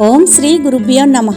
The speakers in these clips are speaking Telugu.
ఓం శ్రీ గురుభ్యో నమ.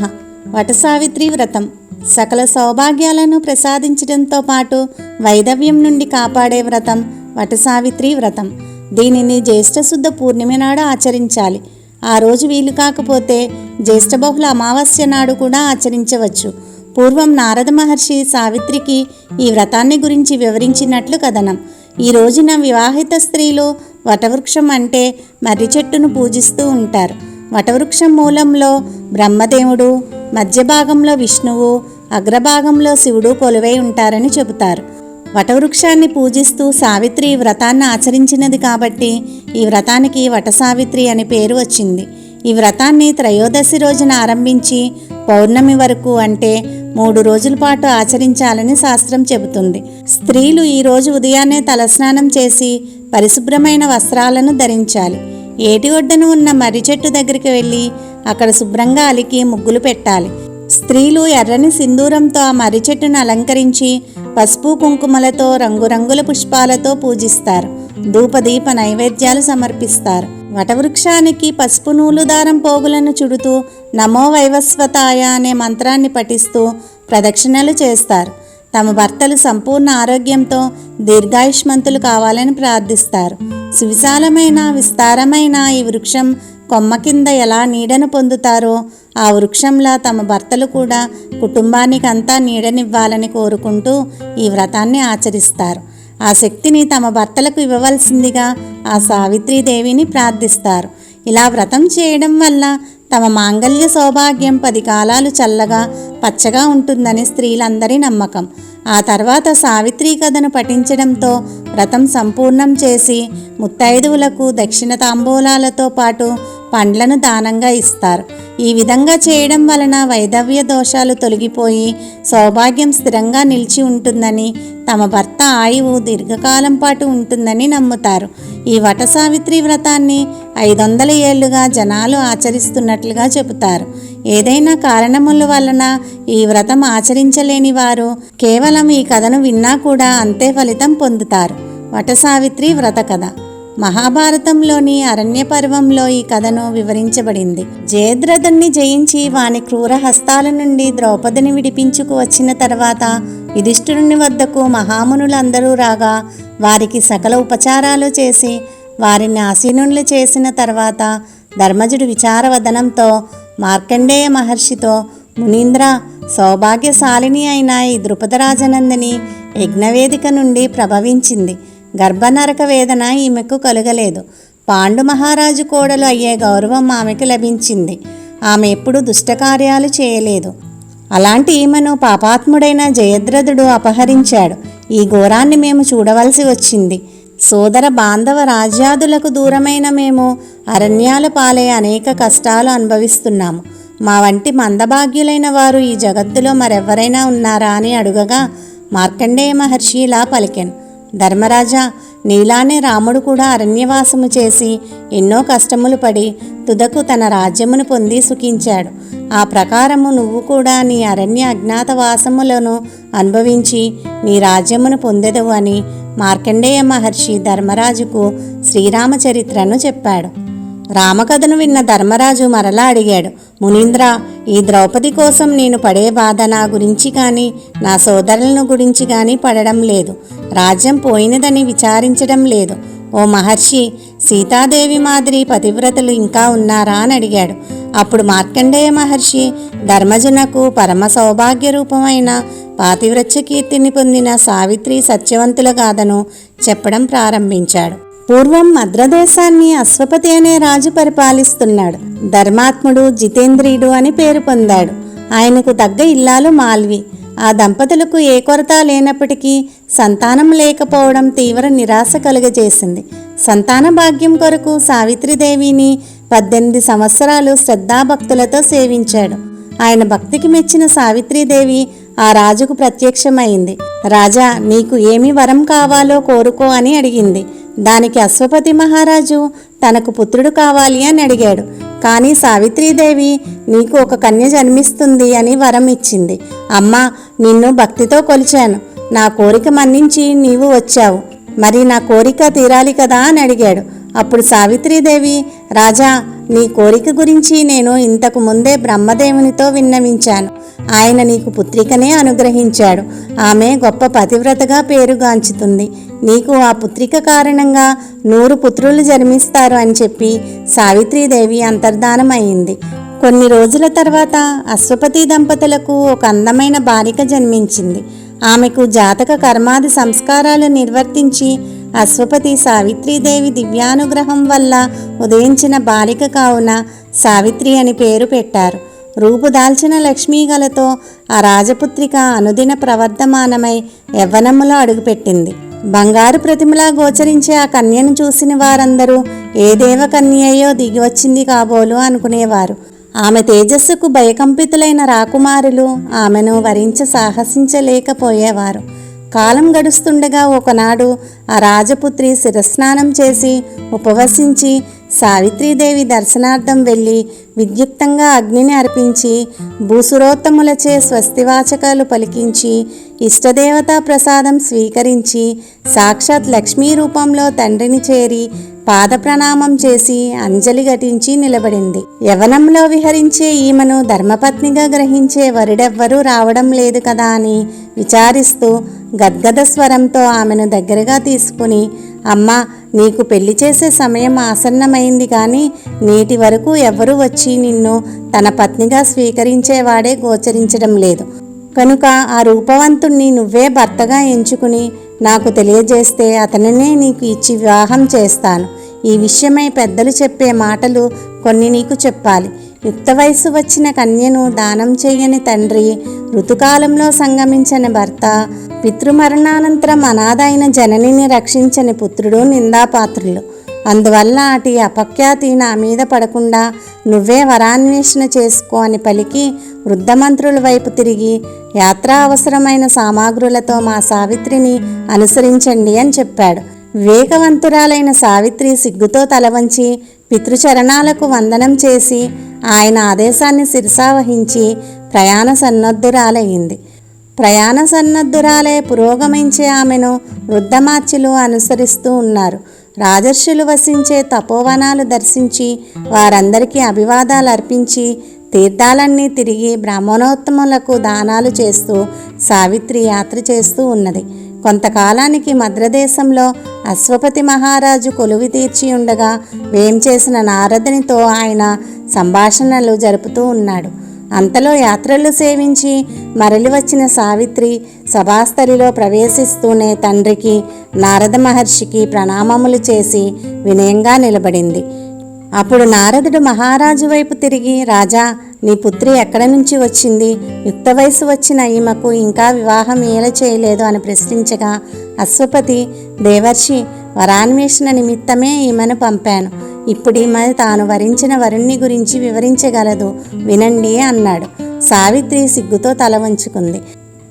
వటసావిత్రి వ్రతం. సకల సౌభాగ్యాలను ప్రసాదించడంతో పాటు వైదవ్యం నుండి కాపాడే వ్రతం వటసావిత్రి వ్రతం. దీనిని జ్యేష్ఠశుద్ధ పూర్ణిమ నాడు ఆచరించాలి. ఆ రోజు వీలు కాకపోతే జ్యేష్ఠ బహుళ అమావాస్య నాడు కూడా ఆచరించవచ్చు. పూర్వం నారద మహర్షి సావిత్రికి ఈ వ్రతాన్ని గురించి వివరించినట్లు కథనం. ఈ రోజున వివాహిత స్త్రీలు వటవృక్షం అంటే మర్రి చెట్టును పూజిస్తూ ఉంటారు. వటవృక్షం మూలంలో బ్రహ్మదేవుడు మధ్య భాగంలో విష్ణువు అగ్రభాగంలో శివుడు కొలువై ఉంటారని చెబుతారు. వటవృక్షాన్ని పూజిస్తూ సావిత్రి ఈ వ్రతాన్ని ఆచరించినది కాబట్టి ఈ వ్రతానికి వట సావిత్రి అని పేరు వచ్చింది. ఈ వ్రతాన్ని త్రయోదశి రోజున ఆరంభించి పౌర్ణమి వరకు అంటే మూడు రోజుల పాటు ఆచరించాలని శాస్త్రం చెబుతుంది. స్త్రీలు ఈ రోజు ఉదయాన్నే తలస్నానం చేసి పరిశుభ్రమైన వస్త్రాలను ధరించాలి. ఏటి ఒడ్డున ఉన్న మర్రి చెట్టు దగ్గరికి వెళ్ళి అక్కడ శుభ్రంగా అలికి ముగ్గులు పెట్టాలి. స్త్రీలు ఎర్రని సింధూరంతో ఆ మర్రి చెట్టును అలంకరించి పసుపు కుంకుమలతో రంగురంగుల పుష్పాలతో పూజిస్తారు. ధూపదీప నైవేద్యాలు సమర్పిస్తారు. వటవృక్షానికి పసుపు నూలు దారం పోగులను చుడుతూ నమో వైవస్వతాయ అనే మంత్రాన్ని పఠిస్తూ ప్రదక్షిణలు చేస్తారు. తమ భర్తలు సంపూర్ణ ఆరోగ్యంతో దీర్ఘాయుష్మంతులు కావాలని ప్రార్థిస్తారు. సువిశాలమైన విస్తారమైన ఈ వృక్షం కొమ్మ కింద ఎలా నీడను పొందుతారో ఆ వృక్షంలా తమ భర్తలు కూడా కుటుంబానికి అంతా నీడనివ్వాలని కోరుకుంటూ ఈ వ్రతాన్ని ఆచరిస్తారు. ఆ శక్తిని తమ భర్తలకు ఇవ్వవలసిందిగా ఆ సావిత్రీదేవిని ప్రార్థిస్తారు. ఇలా వ్రతం చేయడం వల్ల తమ మాంగళ్య సౌభాగ్యం పది కాలాలు చల్లగా పచ్చగా ఉంటుందని స్త్రీలందరి నమ్మకం. ఆ తర్వాత సావిత్రి కథను పఠించడంతో వ్రతం సంపూర్ణం చేసి ముత్తైదువులకు దక్షిణ తాంబూలాలతో పాటు పండ్లను దానంగా ఇస్తారు. ఈ విధంగా చేయడం వలన వైదవ్య దోషాలు తొలగిపోయి సౌభాగ్యం స్థిరంగా నిలిచి ఉంటుందని తమ భర్త ఆయువు దీర్ఘకాలం పాటు ఉంటుందని నమ్ముతారు. ఈ వట సావిత్రి వ్రతాన్ని ఐదు వందల ఏళ్ళుగా జనాలు ఆచరిస్తున్నట్లుగా చెబుతారు. ఏదైనా కారణముల వలన ఈ వ్రతం ఆచరించలేని వారు కేవలం ఈ కథను విన్నా కూడా అంతే ఫలితం పొందుతారు. వటసావిత్రి వ్రత కథ. మహాభారతంలోని అరణ్య పర్వంలో ఈ కథను వివరించబడింది. జయద్రథుణ్ణి జయించి వాని క్రూర హస్తాల నుండి ద్రౌపదిని విడిపించుకు వచ్చిన తర్వాత యుధిష్ఠిరుని వద్దకు మహామునులందరూ రాగా వారికి సకల ఉపచారాలు చేసి వారిని ఆసీనులు చేసిన తర్వాత ధర్మజుడు విచారవదనంతో మార్కండేయ మహర్షితో మునీంద్ర సౌభాగ్యశాలిని అయిన ఈ ద్రుపదరాజనందిని యజ్ఞవేదిక నుండి ప్రభవించింది. గర్భనరక వేదన ఈమెకు కలుగలేదు. పాండు మహారాజు కోడలు అయ్యే గౌరవం ఆమెకు లభించింది. ఆమె ఎప్పుడు దుష్టకార్యాలు చేయలేదు. అలాంటి ఈమెను పాపాత్ముడైన జయద్రథుడు అపహరించాడు. ఈ ఘోరాన్ని మేము చూడవలసి వచ్చింది. సోదర బాంధవ రాజ్యాదులకు దూరమైన మేము అరణ్యాల పాలే అనేక కష్టాలు అనుభవిస్తున్నాము మా వంటి మందభాగ్యులైన వారు ఈ జగత్తులో మరెవరైనా ఉన్నారా అని అడుగగా మార్కండేయ మహర్షి ఇలా పలికెను. ధర్మరాజా నీలానే రాముడు కూడా అరణ్యవాసము చేసి ఎన్నో కష్టములు పడి తుదకు తన రాజ్యమును పొంది సుఖించాడు. ఆ ప్రకారము నువ్వు కూడా నీ అరణ్య అజ్ఞాతవాసములను అనుభవించి నీ రాజ్యమును పొందెదవు అని మార్కండేయ మహర్షి ధర్మరాజుకు శ్రీరామచరిత్రను చెప్పాడు. రామకథను విన్న ధర్మరాజు మరలా అడిగాడు మునీంద్ర ఈ ద్రౌపది కోసం నేను పడే బాధ నా గురించి కానీ నా సోదరులను గురించి కానీ పడడం లేదు. రాజ్యం పోయినదని విచారించడం లేదు. ఓ మహర్షి సీతాదేవి మాదిరి పతివ్రతలు ఇంకా ఉన్నారా? అని అడిగాడు. అప్పుడు మార్కండేయ మహర్షి ధర్మజునకు పరమ సౌభాగ్య రూపమైన పాతివ్రత్య కీర్తిని పొందిన సావిత్రి సత్యవంతుల గాథను చెప్పడం ప్రారంభించాడు. పూర్వం మద్రదేశాన్ని అశ్వపతి అనే రాజు పరిపాలిస్తున్నాడు. ధర్మాత్ముడు జితేంద్రియుడు అని పేరు పొందాడు. ఆయనకు తగ్గ ఇల్లాలు మాల్వి. ఆ దంపతులకు ఏ కొరత లేనప్పటికీ సంతానం లేకపోవడం తీవ్ర నిరాశ కలుగజేసింది. సంతాన భాగ్యం కొరకు సావిత్రిదేవిని పద్దెనిమిది సంవత్సరాలు శ్రద్ధాభక్తులతో సేవించాడు. ఆయన భక్తికి మెచ్చిన సావిత్రీదేవి ఆ రాజుకు ప్రత్యక్షమైంది. రాజా నీకు ఏమి వరం కావాలో కోరుకో అని అడిగింది. దానికి అశ్వపతి మహారాజు తనకు పుత్రుడు కావాలి అని అడిగాడు. కానీ సావిత్రీదేవి నీకు ఒక కన్య జన్మిస్తుంది అని వరం ఇచ్చింది. అమ్మా నిన్ను భక్తితో కొలిచాను. నా కోరిక మన్నించి నీవు వచ్చావు. మరి నా కోరిక తీరాలి కదా అని అడిగాడు. అప్పుడు సావిత్రీదేవి రాజా నీ కోరిక గురించి నేను ఇంతకు ముందే బ్రహ్మదేవునితో విన్నవించాను. ఆయన నీకు పుత్రికనే అనుగ్రహించాడు. ఆమె గొప్ప పతివ్రతగా పేరుగాంచుతుంది. నీకు ఆ పుత్రిక కారణంగా నూరు పుత్రులు జన్మిస్తారు అని చెప్పి సావిత్రీదేవి అంతర్ధానమైంది కొన్ని రోజుల తర్వాత అశ్వపతి దంపతులకు ఒక అందమైన బాలిక జన్మించింది. ఆమెకు జాతక కర్మాది సంస్కారాలు నిర్వర్తించి అశ్వపతి సావిత్రీదేవి దివ్యానుగ్రహం వల్ల ఉదయించిన బాలిక కావున సావిత్రి అని పేరు పెట్టారు. రూపుదాల్చిన లక్ష్మీగలతో ఆ రాజపుత్రిక అనుదిన ప్రవర్ధమానమై యవ్వనములో అడుగుపెట్టింది. బంగారు ప్రతిమలా గోచరించే ఆ కన్యను చూసిన వారందరూ ఏ దేవకన్యయో దిగి వచ్చింది కాబోలు అనుకునేవారు. ఆమె తేజస్సుకు భయకంపితులైన రాకుమారులు ఆమెను వరించ సాహసించలేకపోయేవారు. కాలం గడుస్తుండగా ఒకనాడు ఆ రాజపుత్రి శిరస్నానం చేసి ఉపవసించి సావిత్రీదేవి దర్శనార్థం వెళ్ళి విద్యుక్తంగా అగ్నిని అర్పించి భూసురోత్తములచే స్వస్తివాచకాలు పలికించి ఇష్టదేవతా ప్రసాదం స్వీకరించి సాక్షాత్ లక్ష్మీ రూపంలో తండ్రిని చేరి పాద ప్రణామం చేసి అంజలి ఘటించి నిలబడింది. యవనంలో విహరించే ఈమెను ధర్మపత్నిగా గ్రహించే వరుడెవ్వరూ రావడం లేదు కదా అని విచారిస్తూ గద్గద స్వరంతో ఆమెను దగ్గరగా తీసుకుని అమ్మ నీకు పెళ్ళి చేసే సమయం ఆసన్నమైంది కానీ నేటి వరకు ఎవరూ వచ్చి నిన్ను తన పత్నిగా స్వీకరించేవాడే గోచరించడం లేదు. కనుక ఆ రూపవంతుణ్ణి నువ్వే భర్తగా ఎంచుకుని నాకు తెలియజేస్తే అతనినే నీకు ఇచ్చి వివాహం చేస్తాను. ఈ విషయమై పెద్దలు చెప్పే మాటలు కొన్ని నీకు చెప్పాలి. యుక్త వయసు వచ్చిన కన్యను దానం చేయని తండ్రి ఋతుకాలంలో సంగమించని భర్త పితృమరణానంతరం అనాథ అయిన జననిని రక్షించని పుత్రుడు నిందాపాత్రులు. అందువల్ల అటు అపఖ్యాతి నా మీద పడకుండా నువ్వే వరాన్వేషణ చేసుకో అని పలికి వృద్ధమంత్రుల వైపు తిరిగి యాత్ర అవసరమైన సామాగ్రులతో మా సావిత్రిని అనుసరించండి అని చెప్పాడు. వివేకవంతురాలైన సావిత్రి సిగ్గుతో తలవంచి పితృచరణాలకు వందనం చేసి ఆయన ఆదేశాన్ని శిరసావహించి ప్రయాణ సన్నద్ధురాలయ్యింది. ప్రయాణ సన్నద్ధురాలే పురోగమించే ఆమెను వృద్ధమార్చులు అనుసరిస్తూ ఉన్నారు. రాజర్షులు వసించే తపోవనాలు దర్శించి వారందరికీ అభివాదాలు అర్పించి తీర్థాలన్నీ తిరిగి బ్రాహ్మణోత్తములకు దానాలు చేస్తూ సావిత్రి యాత్ర చేస్తూ ఉన్నది. కొంతకాలానికి మద్రదేశంలో అశ్వపతి మహారాజు కొలువి తీర్చి ఉండగా వేం చేసిన నారదునితో ఆయన సంభాషణలు జరుపుతూ ఉన్నాడు. అంతలో యాత్రలు సేవించి మరలి వచ్చిన సావిత్రి సభాస్థలిలో ప్రవేశిస్తూనే తండ్రికి నారద మహర్షికి ప్రణామములు చేసి వినయంగా నిలబడింది. అప్పుడు నారదుడు మహారాజు వైపు తిరిగి రాజా నీ పుత్రి ఎక్కడి నుంచి వచ్చింది? యుక్త వయసు వచ్చిన ఈమెకు ఇంకా వివాహం ఏల చేయలేదు అని ప్రశ్నించగా అశ్వపతి దేవర్షి వరాన్వేషణ నిమిత్తమే ఈమెను పంపాను. ఇప్పుడు తాను వరించిన వరుణ్ణి గురించి వివరించగలదు. వినండి అన్నాడు. సావిత్రి సిగ్గుతో తల వంచుకుంది.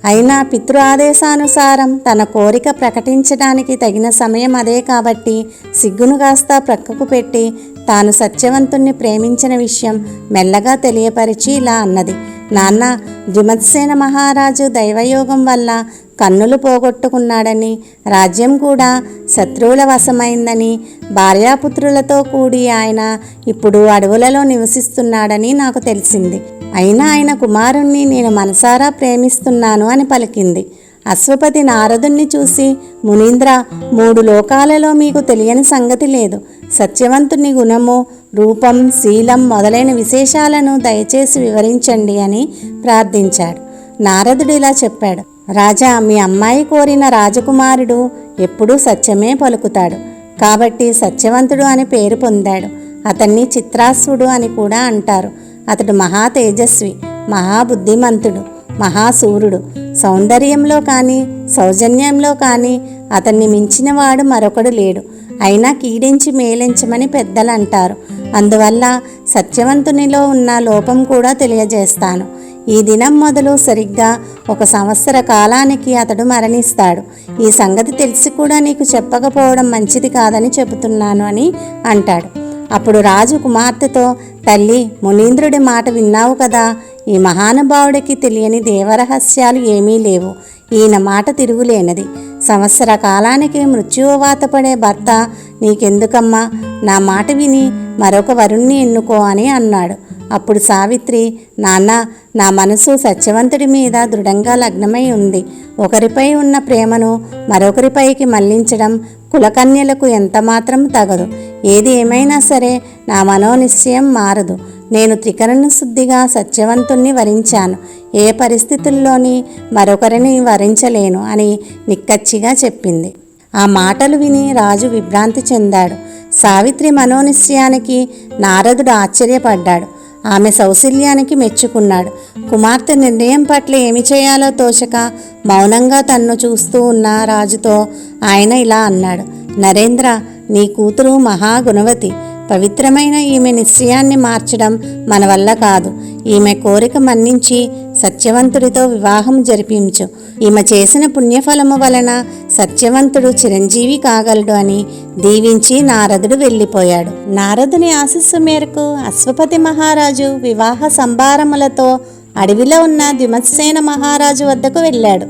అయినా పితృ ఆదేశానుసారం తన కోరిక ప్రకటించడానికి తగిన సమయం అదే కాబట్టి సిగ్గును కాస్త ప్రక్కకు పెట్టి తాను సత్యవంతుణ్ణి ప్రేమించిన విషయం మెల్లగా తెలియపరిచి ఇలా అన్నది. నాన్న ద్విమత్సేన మహారాజు దైవయోగం వల్ల కన్నులు పోగొట్టుకున్నాడని రాజ్యం కూడా శత్రువుల వశమైందని భార్యాపుత్రులతో కూడి ఆయన ఇప్పుడు అడవులలో నివసిస్తున్నాడని నాకు తెలిసింది. అయినా ఆయన కుమారుణ్ణి నేను మనసారా ప్రేమిస్తున్నాను అని పలికింది. అశ్వపతి నారదుణ్ణి చూసి మునీంద్ర మూడు లోకాలలో మీకు తెలియని సంగతి లేదు. సత్యవంతుని గుణము రూపం శీలం మొదలైన విశేషాలను దయచేసి వివరించండి అని ప్రార్థించాడు. నారదుడు ఇలా చెప్పాడు. రాజా మీ అమ్మాయి కోరిన రాజకుమారుడు ఎప్పుడూ సత్యమే పలుకుతాడు. కాబట్టి సత్యవంతుడు అని పేరు పొందాడు. అతన్ని చిత్రాసుడు అని కూడా అంటారు. అతడు మహా తేజస్వి మహాబుద్ధిమంతుడు మహాసూరుడు సౌందర్యంలో కానీ సౌజన్యంలో కానీ అతన్ని మించినవాడు మరొకడు లేడు. అయినా కీడించి మేలించమని పెద్దలు అంటారు అందువల్ల సత్యవంతునిలో ఉన్న లోపం కూడా తెలియజేస్తాను. ఈ దినం మొదలు సరిగ్గా ఒక సంవత్సర కాలానికి అతడు మరణిస్తాడు. ఈ సంగతి తెలిసి కూడా నీకు చెప్పకపోవడం మంచిది కాదని చెబుతున్నాను అని అంటాడు. అప్పుడు రాజు కుమార్తెతో తల్లి మునీంద్రుడి మాట విన్నావు కదా? ఈ మహానుభావుడికి తెలియని దేవరహస్యాలు ఏమీ లేవు. ఈయన మాట తిరుగులేనది. సంవత్సర కాలానికి మృత్యువాత పడే భర్త నీకెందుకమ్మా? నా మాట విని మరొక వరుణ్ణి ఎన్నుకో అని అన్నాడు. అప్పుడు సావిత్రి నాన్న నా మనసు సత్యవంతుడి మీద దృఢంగా లగ్నమై ఉంది. ఒకరిపై ఉన్న ప్రేమను మరొకరిపైకి మళ్ళించడం కులకన్యలకు ఎంతమాత్రం తగదు. ఏది ఏమైనా సరే నా మనోనిశ్చయం మారదు. నేను త్రికరణ శుద్ధిగా సత్యవంతుణ్ణి వరించాను. ఏ పరిస్థితుల్లోని మరొకరిని వరించలేను అని నిక్కచ్చిగా చెప్పింది. ఆ మాటలు విని రాజు విభ్రాంతి చెందాడు. సావిత్రి మనోనిశ్చయానికి నారదుడు ఆశ్చర్యపడ్డాడు. ఆమె సౌశల్యానికి మెచ్చుకున్నాడు. కుమార్తె నిర్ణయం పట్ల ఏమి చేయాలో తోచక మౌనంగా తన్ను చూస్తూ ఉన్న రాజుతో ఆయన ఇలా అన్నాడు. నరేంద్ర నీ కూతురు మహాగుణవతి. పవిత్రమైన ఈమె నిశ్చయాన్ని మార్చడం మన వల్ల కాదు. ఈమె కోరిక మన్నించి సత్యవంతుడితో వివాహం జరిపించు. ఈమె చేసిన పుణ్యఫలము వలన సత్యవంతుడు చిరంజీవి కాగలడు అని దీవించి నారదుడు వెళ్ళిపోయాడు. నారదుని ఆశస్సు మేరకు అశ్వపతి మహారాజు వివాహ సంభారములతో అడవిలో ఉన్న ద్విమత్సేన మహారాజు వద్దకు వెళ్ళాడు.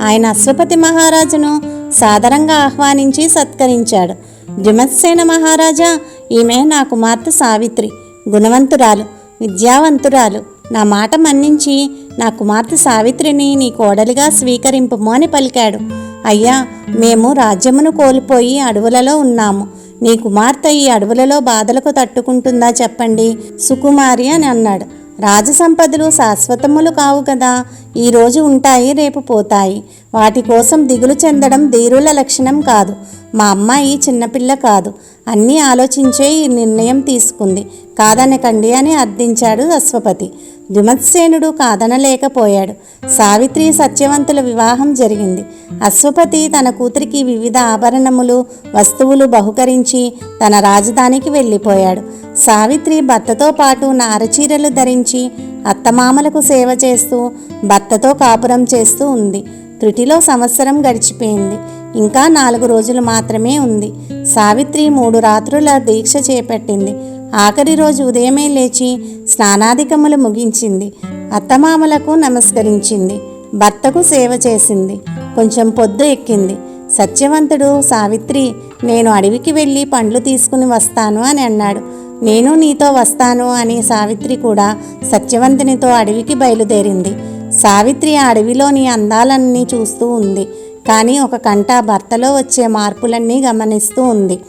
ఆయన అశ్వపతి మహారాజును సాదరంగా ఆహ్వానించి సత్కరించాడు. ద్విమత్సేన మహారాజా ఈమె నా కుమార్తె సావిత్రి. గుణవంతురాలు విద్యావంతురాలు. నా మాట మన్నించి నా కుమార్తె సావిత్రిని నీ కోడలిగా స్వీకరింపము అని పలికాడు. అయ్యా మేము రాజ్యమును కోల్పోయి అడవులలో ఉన్నాము. నీ కుమార్తె ఈ అడవులలో బాధలకు తట్టుకుంటుందా చెప్పండి. సుకుమారి అని అన్నాడు. రాజసంపదలు శాశ్వతములు కావు కదా. ఈరోజు ఉంటాయి రేపు పోతాయి. వాటి కోసం దిగులు చెందడం ధీరుల లక్షణం కాదు. మా అమ్మాయి చిన్నపిల్ల కాదు. అన్నీ ఆలోచించే ఈ నిర్ణయం తీసుకుంది. కాదనకండి అని అర్థించాడు అశ్వపతి. ద్విమత్సేనుడు కాదనలేకపోయాడు. సావిత్రి సత్యవంతుల వివాహం జరిగింది. అశ్వపతి తన కూతురికి వివిధ ఆభరణములు వస్తువులు బహుకరించి తన రాజధానికి వెళ్ళిపోయాడు. సావిత్రి భర్తతో పాటు నారచీరలు ధరించి అత్తమామలకు సేవ చేస్తూ భర్తతో కాపురం చేస్తూ ఉంది. త్రుటిలో సంవత్సరం గడిచిపోయింది. ఇంకా నాలుగు రోజులు మాత్రమే ఉంది. సావిత్రి మూడు రాత్రుల దీక్ష చేపట్టింది. ఆఖరి రోజు ఉదయమే లేచి స్నానాధికములు ముగించింది. అత్తమామలకు నమస్కరించింది. భర్తకు సేవ చేసింది. కొంచెం పొద్దు ఎక్కింది. సత్యవంతుడు సావిత్రి నేను అడవికి వెళ్ళి పండ్లు తీసుకుని వస్తాను అని అన్నాడు. నేను నీతో వస్తాను అని సావిత్రి కూడా సత్యవంతునితో అడవికి బయలుదేరింది. సావిత్రి ఆ అడవిలోని అందాలన్నీ చూస్తూ ఉంది. కానీ ఒక కంట భర్తలో వచ్చే మార్పులన్నీ గమనిస్తూ ఉంది.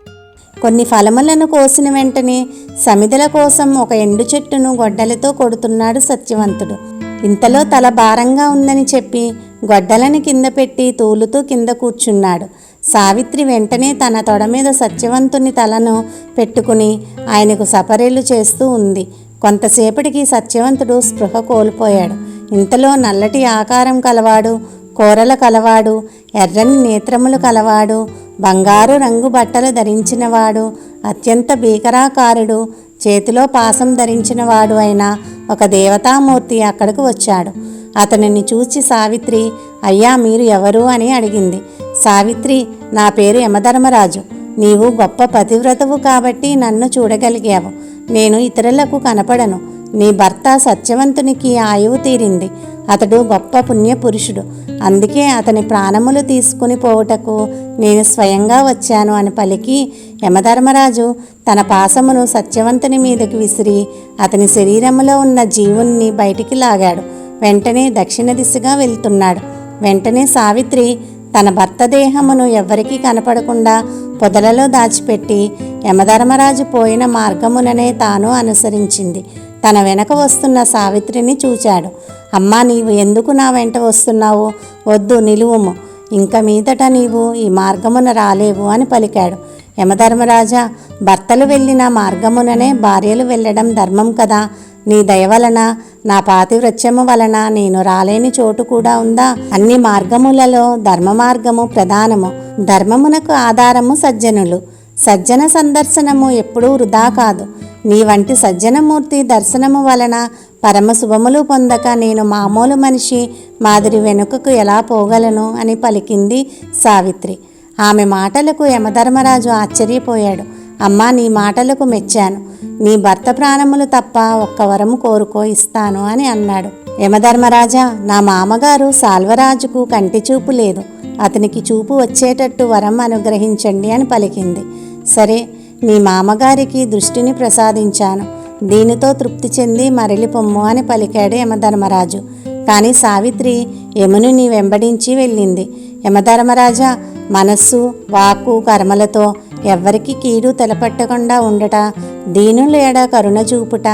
కొన్ని ఫలములను కోసిన వెంటనే సమిదల కోసం ఒక ఎండు చెట్టును గొడ్డలతో కొడుతున్నాడు సత్యవంతుడు. ఇంతలో తల భారంగా ఉందని చెప్పి గొడ్డలని కింద పెట్టి తూలుతూ కింద కూర్చున్నాడు. సావిత్రి వెంటనే తన తొడ మీద సత్యవంతుని తలను పెట్టుకుని ఆయనకు సపరేలు చేస్తూ ఉంది. కొంతసేపటికి సత్యవంతుడు స్పృహ కోల్పోయాడు. ఇంతలో నల్లటి ఆకారం కలవాడు కూరల కలవాడు ఎర్రని నేత్రములు కలవాడు బంగారు రంగు బట్టలు ధరించినవాడు అత్యంత భీకరాకారుడు చేతిలో పాసం ధరించినవాడు అయిన ఒక దేవతామూర్తి అక్కడికి వచ్చాడు. అతనిని చూచి సావిత్రి అయ్యా మీరు ఎవరు? అని అడిగింది. సావిత్రి నా పేరు యమధర్మరాజు. నీవు గొప్ప పతివ్రతవు కాబట్టి నన్ను చూడగలిగావు. నేను ఇతరులకు కనపడను. నీ భర్త సత్యవంతునికి ఆయువు తీరింది. అతడు గొప్ప పుణ్యపురుషుడు. అందుకే అతని ప్రాణములు తీసుకుని పోవుటకు నేను స్వయంగా వచ్చాను అని పలికి యమధర్మరాజు. తన పాసమును సత్యవంతుని మీదకి విసిరి అతని శరీరములో ఉన్న జీవుణ్ణి బయటికి లాగాడు. వెంటనే దక్షిణ దిశగా వెళ్తున్నాడు. వెంటనే సావిత్రి తన భర్త దేహమును ఎవ్వరికీ కనపడకుండా పొదలలో దాచిపెట్టి యమధర్మరాజు పోయిన మార్గముననే తాను అనుసరించింది. తన వెనక వస్తున్న సావిత్రిని చూచాడు. అమ్మా నీవు ఎందుకు నా వెంట వస్తున్నావు? వద్దు నిలువుము. ఇంక మీదట నీవు ఈ మార్గమున రాలేవు అని పలికాడు. యమధర్మరాజా భర్తలు వెళ్ళిన మార్గముననే భార్యలు వెళ్ళడం ధర్మం కదా? నీ దయ వలన నా పాతివృత్యము వలన నేను రాలేని చోటు కూడా ఉందా? అన్ని మార్గములలో ధర్మ మార్గము ప్రధానము. ధర్మమునకు ఆధారము సజ్జనులు. సజ్జన సందర్శనము ఎప్పుడూ వృధా కాదు. నీ వంటి సజ్జనమూర్తి దర్శనము వలన పరమ శుభములు పొందక నేను మామూలు మనిషి మాదిరి వెనుకకు ఎలా పోగలను అని పలికింది సావిత్రి. ఆమె మాటలకు యమధర్మరాజు ఆశ్చర్యపోయాడు. అమ్మా నీ మాటలకు మెచ్చాను. నీ భర్త ప్రాణములు తప్ప ఒక్క వరము కోరుకో ఇస్తాను అని అన్నాడు. యమధర్మరాజా నా మామగారు సాల్వరాజుకు కంటి చూపు లేదు. అతనికి చూపు వచ్చేటట్టు వరం అనుగ్రహించండి అని పలికింది. సరే మీ మామగారికి దృష్టిని ప్రసాదించాను. దీనితో తృప్తి చెంది మరలి పొమ్ము అని పలికాడు యమధర్మరాజు. కానీ సావిత్రి యముని వెంబడించి వెళ్ళింది. యమధర్మరాజా మనస్సు వాకు కర్మలతో ఎవ్వరికి కీడు తెలపట్టకుండా ఉండట దీనులేడ కరుణ చూపుట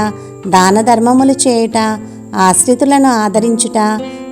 దాన ధర్మములు చేయుట ఆశ్రితులను ఆదరించుట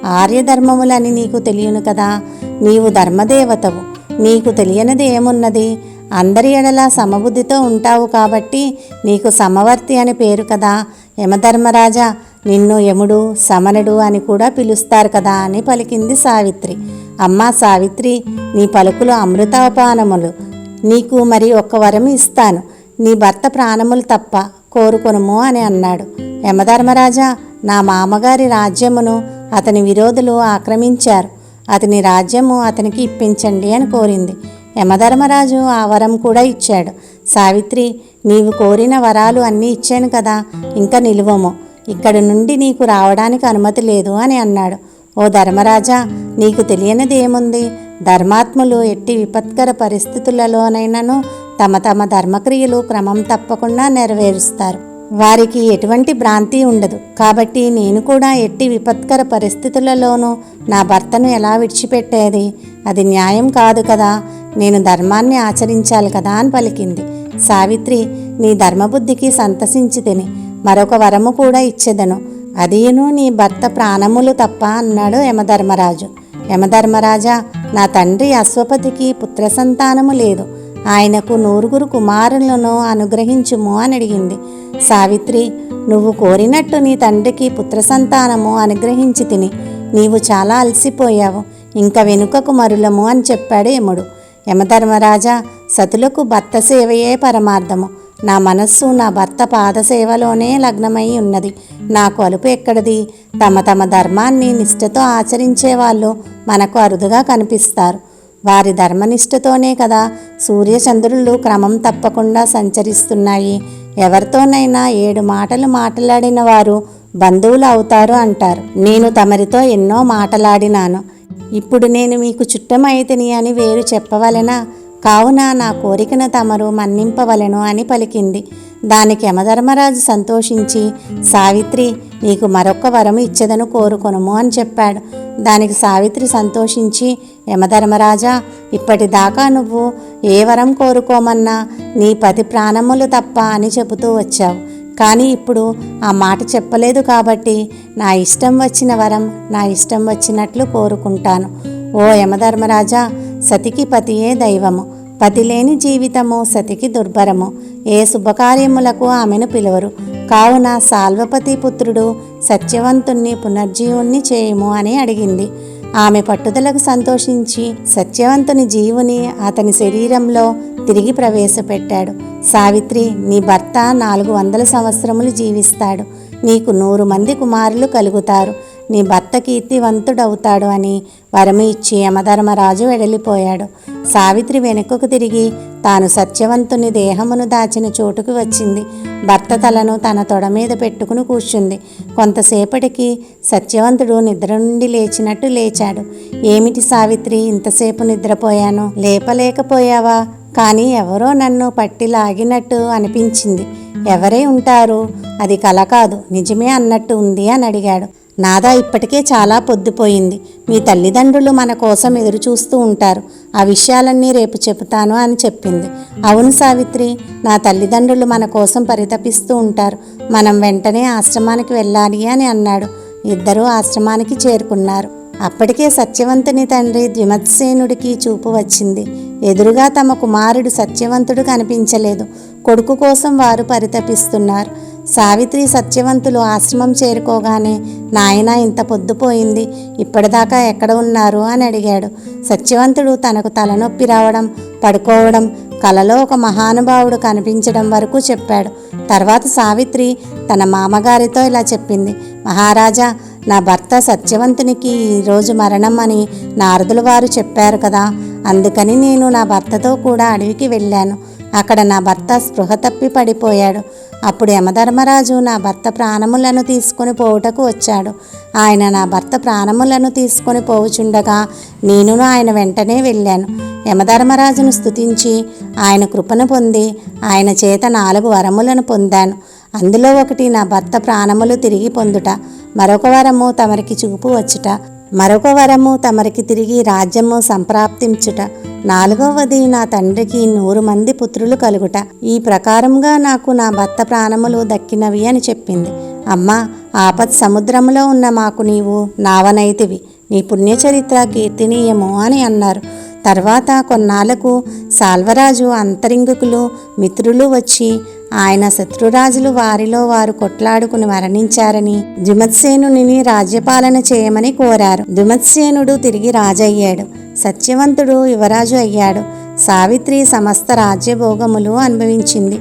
ఆర్యధర్మములని నీకు తెలియను కదా. నీవు ధర్మదేవతవు. నీకు తెలియనిది ఏమున్నది? అందరి ఎడలా సమబుద్ధితో ఉంటావు కాబట్టి నీకు సమవర్తి అని పేరు కదా. యమధర్మరాజా నిన్ను యముడు సమనుడు అని కూడా పిలుస్తారు కదా అని పలికింది సావిత్రి. అమ్మా సావిత్రి నీ పలుకులు అమృతాపానములు. నీకు మరి ఒక్క వరం ఇస్తాను. నీ భర్త ప్రాణములు తప్ప కోరుకొనుము అని అన్నాడు. యమధర్మరాజా నా మామగారి రాజ్యమును అతని విరోధులు ఆక్రమించారు. అతని రాజ్యము అతనికి ఇప్పించండి అని కోరింది. యమధర్మరాజు ఆ వరం కూడా ఇచ్చాడు. సావిత్రి నీవు కోరిన వరాలు అన్నీ ఇచ్చాను కదా ఇంకా నిలువము. ఇక్కడి నుండి నీకు రావడానికి అనుమతి లేదు అని అన్నాడు. ఓ ధర్మరాజా నీకు తెలియనిది ఏముంది ధర్మాత్ములు ఎట్టి విపత్కర పరిస్థితులలోనైనాను తమ తమ ధర్మక్రియలు క్రమం తప్పకుండా నెరవేరుస్తారు. వారికి ఎటువంటి భ్రాంతి ఉండదు. కాబట్టి నేను కూడా ఎట్టి విపత్కర పరిస్థితులలోనూ నా భర్తను ఎలా విడిచిపెట్టేది? అది న్యాయం కాదు కదా. నేను ధర్మాన్ని ఆచరించాలి కదా అని పలికింది. సావిత్రి నీ ధర్మబుద్ధికి సంతసించి తిని మరొక వరము కూడా ఇచ్చేదను. అదీను నీ భర్త ప్రాణములు తప్ప అన్నాడు యమధర్మరాజు. యమధర్మరాజా నా తండ్రి అశ్వపతికి పుత్ర సంతానము లేదు. ఆయనకు నూరుగురు కుమారులను అనుగ్రహించుము అని అడిగింది. సావిత్రి నువ్వు కోరినట్టు నీ తండ్రికి పుత్ర సంతానము అనుగ్రహించి తిని నీవు చాలా అలసిపోయావు. ఇంకా వెనుకకు మరులము అని చెప్పాడు యముడు. యమధర్మరాజా సతులకు భర్త సేవయే పరమార్థము. నా మనస్సు నా భర్త పాదసేవలోనే లగ్నమై ఉన్నది. నాకు అలుపు ఎక్కడిది? తమ తమ ధర్మాన్ని నిష్ఠతో ఆచరించే వాళ్ళు మనకు అరుదుగా కనిపిస్తారు. వారి ధర్మనిష్టతోనే కదా సూర్యచంద్రులు క్రమం తప్పకుండా సంచరిస్తున్నాయి. ఎవరితోనైనా ఏడు మాటలు మాట్లాడిన వారు బంధువులు అవుతారు అంటారు. నేను తమరితో ఎన్నో మాటలాడినాను. ఇప్పుడు నేను మీకు చుట్టమైతిని అని వేరు చెప్పవలెనా? కావున నా కోరికను తమరు మన్నింపవలెను అని పలికింది. దానికి యమధర్మరాజు సంతోషించి సావిత్రి నీకు మరొక వరము ఇచ్చదను కోరుకొనుము అని చెప్పాడు. దానికి సావిత్రి సంతోషించి యమధర్మరాజా ఇప్పటిదాకా నువ్వు ఏ వరం కోరుకోమన్నా నీ పది ప్రాణములు తప్ప అని చెబుతూ వచ్చావు. కానీ ఇప్పుడు ఆ మాట చెప్పలేదు కాబట్టి నా ఇష్టం వచ్చిన వరం నా ఇష్టం వచ్చినట్లు కోరుకుంటాను. ఓ యమధర్మరాజా సతికి పతియే దైవము. పతిలేని జీవితము సతికి దుర్భరము. ఏ శుభకార్యములకు ఆమెను పిలువరు. కావున సాల్వపతి పుత్రుడు సత్యవంతుణ్ణి పునర్జీవుణ్ణి చేయము అని అడిగింది. ఆమె పట్టుదలకు సంతోషించి సత్యవంతుని జీవుని అతని శరీరంలో తిరిగి ప్రవేశపెట్టాడు. సావిత్రి నీ భర్త నాలుగు వందల సంవత్సరములు జీవిస్తాడు. నీకు నూరు మంది కుమారులు కలుగుతారు. నీ భర్త కీర్తివంతుడవుతాడు అని వరము ఇచ్చి యమధర్మరాజు వెడలిపోయాడు. సావిత్రి వెనుకకు తిరిగి తాను సత్యవంతుని దేహమును దాచిన చోటుకు వచ్చింది. భర్త తలను తన తొడ మీద పెట్టుకుని కూర్చుంది. కొంతసేపటికి సత్యవంతుడు నిద్ర నుండి లేచినట్టు లేచాడు. ఏమిటి సావిత్రి ఇంతసేపు నిద్రపోయాను? లేపలేకపోయావా? కానీ ఎవరో నన్ను పట్టి లాగినట్టు అనిపించింది. ఎవరే ఉంటారు? అది కల కాదు నిజమే అన్నట్టు ఉంది అని అడిగాడు. నాదా ఇప్పటికే చాలా పొద్దుపోయింది. మీ తల్లిదండ్రులు మన కోసం ఎదురు చూస్తూ ఉంటారు. ఆ విషయాలన్నీ రేపు చెబుతాను అని చెప్పింది. అవును సావిత్రి నా తల్లిదండ్రులు మన కోసం పరితపిస్తూ ఉంటారు. మనం వెంటనే ఆశ్రమానికి వెళ్ళాలి అని అన్నాడు. ఇద్దరూ ఆశ్రమానికి చేరుకున్నారు. అప్పటికే సత్యవంతుని తండ్రి ద్విమత్సేనుడికి చూపు వచ్చింది. ఎదురుగా తమ కుమారుడు సత్యవంతుడు కనిపించలేదు. కొడుకు కోసం వారు పరితపిస్తున్నారు. సావిత్రి సత్యవంతులు ఆశ్రమం చేరుకోగానే నాయన ఇంత పొద్దుపోయింది ఇప్పటిదాకా ఎక్కడ ఉన్నారు? అని అడిగాడు. సత్యవంతుడు తనకు తలనొప్పి రావడం పడుకోవడం కలలో ఒక మహానుభావుడు కనిపించడం వరకు చెప్పాడు. తర్వాత సావిత్రి తన మామగారితో ఇలా చెప్పింది. మహారాజా నా భర్త సత్యవంతునికి ఈరోజు మరణం అని నారదుల వారు చెప్పారు కదా. అందుకని నేను నా భర్తతో కూడా అడవికి వెళ్ళాను. అక్కడ నా భర్త స్పృహ తప్పి పడిపోయాడు. అప్పుడు యమధర్మరాజు నా భర్త ప్రాణములను తీసుకుని పోవుటకు వచ్చాడు. ఆయన నా భర్త ప్రాణములను తీసుకొని పోవుచుండగా నేనును ఆయన వెంటనే వెళ్ళాను. యమధర్మరాజును స్థుతించి ఆయన కృపను పొంది ఆయన చేత నాలుగు వరములను పొందాను. అందులో ఒకటి నా భర్త ప్రాణములు తిరిగి పొందుట మరొక వరము తమరికి చూపు వచ్చుట. మరొక వరము తమరికి తిరిగి రాజ్యము సంప్రాప్తించుట. నాలుగవది నా తండ్రికి నూరు మంది పుత్రులు కలుగుట. ఈ ప్రకారంగా నాకు నా భర్త ప్రాణములు దక్కినవి అని చెప్పింది. అమ్మా ఆపత్ సముద్రములో ఉన్న మాకు నీవు నావనైతివి. నీ పుణ్యచరిత్ర కీర్తినీయము అని అన్నారు. తర్వాత కొన్నాళ్ళకు సాల్వరాజు అంతరింగుకులు మిత్రులు వచ్చి ఆయన శత్రురాజులు వారిలో వారు కొట్లాడుకుని మరణించారని ద్విమత్సేనుని రాజ్యపాలన చేయమని కోరారు. ద్విమత్సేనుడు తిరిగి రాజయ్యాడు. సత్యవంతుడు యువరాజు అయ్యాడు. సావిత్రి సమస్త రాజ్యభోగములు అనుభవించింది.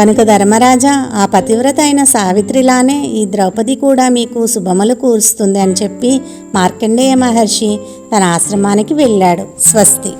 కనుక ధర్మరాజా ఆ పతివ్రత అయిన సావిత్రిలానే ఈ ద్రౌపది కూడా మీకు శుభములు కూరుస్తుంది అని చెప్పి మార్కండేయ మహర్షి తన ఆశ్రమానికి వెళ్ళాడు. స్వస్తి.